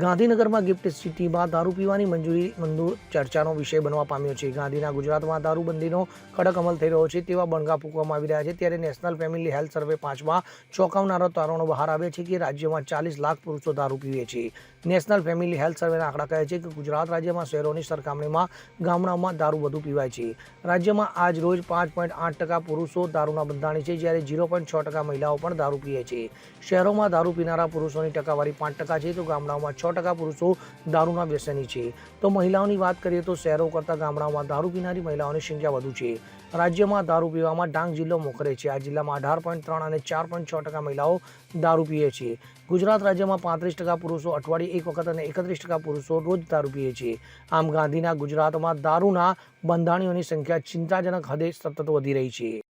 ગાંધીનગરમાં ગિફ્ટ સિટીમાં દારૂ પીવાની મંજૂરી મંજૂર ચર્ચાનો વિષય બનવા પામ્યો છે. ગાંધીના ગુજરાતમાં દારૂબંધીનો કડક અમલ થઈ રહ્યો છે તેવા બણગા ફૂંકવામાં આવી રહ્યા છે. ત્યારે નેશનલ ફેમિલી હેલ્થ સર્વે પાંચમાં ચોંકાવનારા તારણો બહાર આવે છે કે રાજ્યમાં ચાલીસ લાખ પુરુષો દારૂ પીવે છે. નેશનલ ફેમિલી હેલ્થ સર્વેના આંકડા કહે છે કે ગુજરાત રાજ્યમાં શહેરોની સરખામણીમાં ગામડાઓમાં દારૂ વધુ પીવાય છે. રાજ્યમાં આજ રોજ પાંચ પોઈન્ટ આઠ ટકા પુરુષો દારૂના બંધાણી છે, જ્યારે ઝીરો પોઈન્ટ છ ટકા મહિલાઓ પણ દારૂ પીએ છે. શહેરોમાં દારૂ પીનારા પુરુષોની ટકાવારી પાંચ ટકા છે, તો ગામડાઓમાં છ ટકા પુરુષો દારૂના વ્યસની છે. તો મહિલાઓની વાત કરીએ તો શહેરો કરતાં ગામડાઓમાં દારૂ પીનારી મહિલાઓની સંખ્યા વધુ છે. રાજ્યમાં દારૂ પીવામાં ડાંગ જિલ્લો મોખરે છે. આ જિલ્લામાં અઢાર પોઈન્ટ ત્રણ અને ચાર પોઈન્ટ છ ટકા મહિલાઓ દારૂ પીએ છે. ગુજરાત રાજ્યમાં પાંત્રીસ ટકા પુરુષો અઠવાડિયે એક વખત અને એકત્રીસ ટકા પુરુષો રોજ દારૂ પીએ છે. આમ ગાંધીના ગુજરાતમાં દારૂના બંધાણીઓની સંખ્યા ચિંતાજનક હદે સતત વધી રહી છે.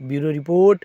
Bureau report